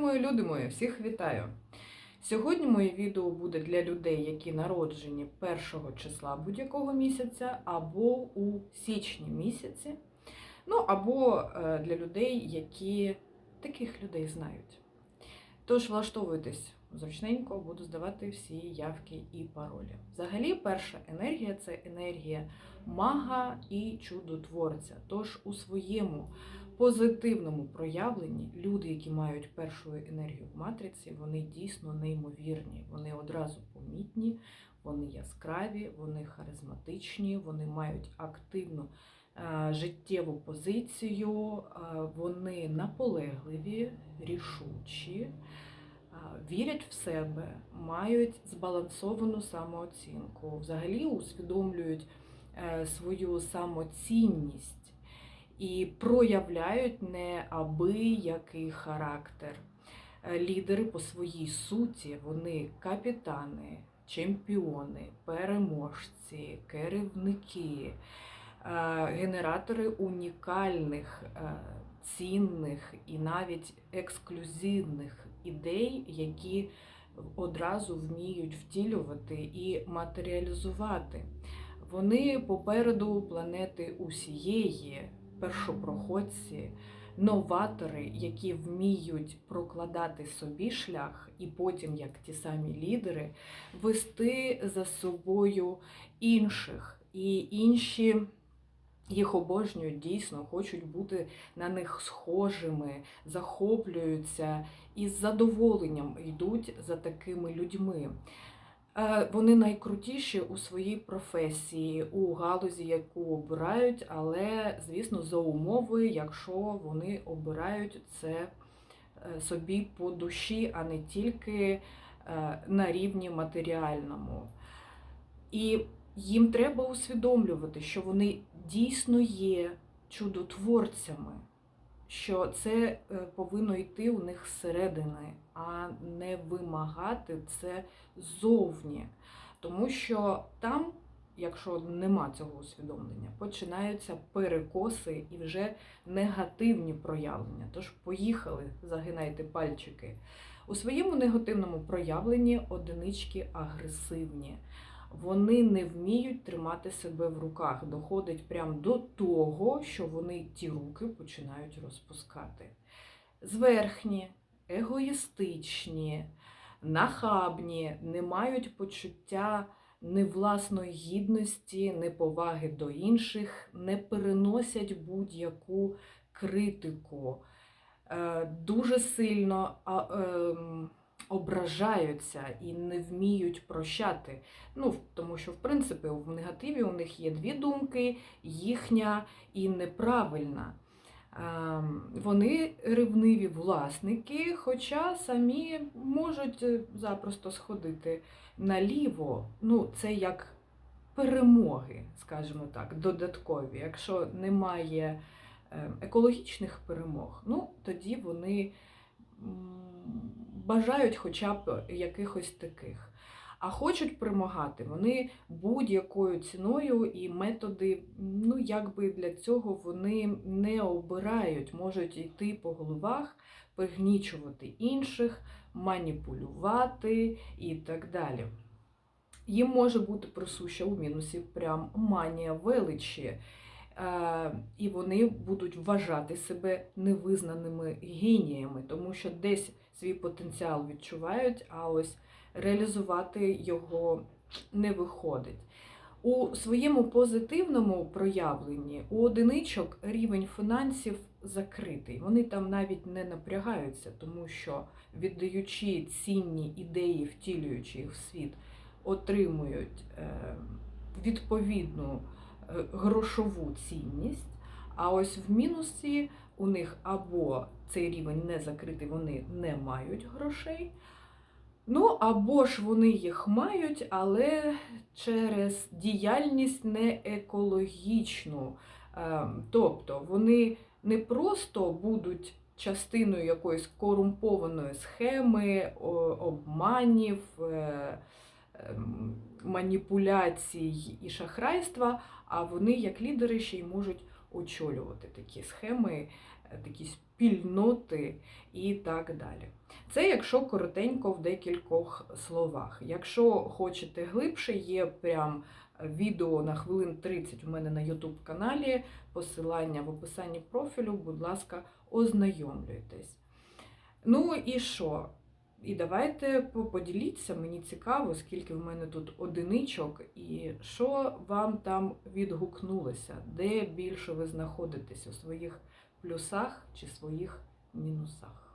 мої люди мої, всіх вітаю! Сьогодні моє відео буде для людей, які народжені 1 числа будь-якого місяця, або у січні місяці. Ну, або е, для людей, які таких людей знають. Тож влаштовуйтесь зручненько, буду здавати всі явки і паролі. Взагалі, перша енергія це енергія мага і чудотворця. Тож у своєму позитивному проявленні люди, які мають першу енергію в матриці, вони дійсно неймовірні. Вони одразу помітні, вони яскраві, вони харизматичні, вони мають активну е, життєву позицію, е, вони наполегливі, рішучі. е, Вірять в себе, мають збалансовану самооцінку, взагалі усвідомлюють свою самоцінність і проявляють неабиякий характер. Е, Лідери по своїй суті, вони капітани, чемпіони, переможці, керівники, е, генератори унікальних, е, цінних і навіть ексклюзивних ідей, які одразу вміють втілювати і матеріалізувати. Вони попереду планети усієї, першопроходці, новатори, які вміють прокладати собі шлях, і потім, як ті самі лідери, вести за собою інших. І інші їх обожнюють дійсно, хочуть бути на них схожими, захоплюються і з задоволенням йдуть за такими людьми. Е, Вони найкрутіші у своїй професії, у галузі, яку обирають, але, звісно, за умови, якщо вони обирають це е, собі по душі, а не тільки е, на рівні матеріальному. І їм треба усвідомлювати, що вони дійсно є чудотворцями, що це е, повинно йти у них зсередини, а не вимагати це ззовні. Тому що там, якщо нема цього усвідомлення, починаються перекоси і вже негативні проявлення. Тож поїхали, загинайте пальчики. У своєму негативному проявленні одинички агресивні. Вони не вміють тримати себе в руках. Доходить прямо до того, що вони ті руки починають розпускати. Зверхні, егоїстичні, нахабні, не мають почуття ні власної гідності, ні поваги до інших, не переносять будь-яку критику. Е, Дуже сильно ем, ображаються і не вміють прощати. Ну, тому що, в принципі, в негативі у них є дві думки: їхня і неправильна. Ем, Вони ревниві власники, хоча самі можуть е, запросто сходити наліво. Ну, це як перемоги, скажімо так, додаткові. Якщо немає е, екологічних перемог, ну тоді вони бажають хоча б якихось таких. А хочуть перемагати вони будь-якою ціною і методи, ну якби для цього вони не обирають, можуть йти по головах, пригнічувати інших, маніпулювати і так далі. Їм може бути присуща у мінусі прям манія величі, е, і вони будуть вважати себе невизнаними геніями, тому що десь свій потенціал відчувають, а ось реалізувати його не виходить. У своєму позитивному проявленні у одиничок рівень фінансів закритий. Вони там навіть не напрягаються, тому що віддаючи цінні ідеї, втілюючи їх в світ, отримують е, відповідну е, грошову цінність. А ось в мінусі у них або цей рівень не закритий, вони не мають грошей. Ну, або ж вони їх мають, але через діяльність не екологічну. Е, Тобто вони не просто будуть частиною якоїсь корумпованої схеми, обманів, е, ем, маніпуляцій і шахрайства, а вони, як лідери, ще й можуть очолювати такі схеми, е, такі спільноти і так далі. Це якщо коротенько в декількох словах. Якщо хочете глибше, є прям відео на хвилин 30 у мене на YouTube каналі, посилання в описанні профілю, будь ласка, ознайомлюйтесь. Ну і що? І давайте по- поділіться, мені цікаво, скільки в мене тут одиничок, і що вам там відгукнулося, де більше ви знаходитесь у своїх плюсах чи своїх мінусах.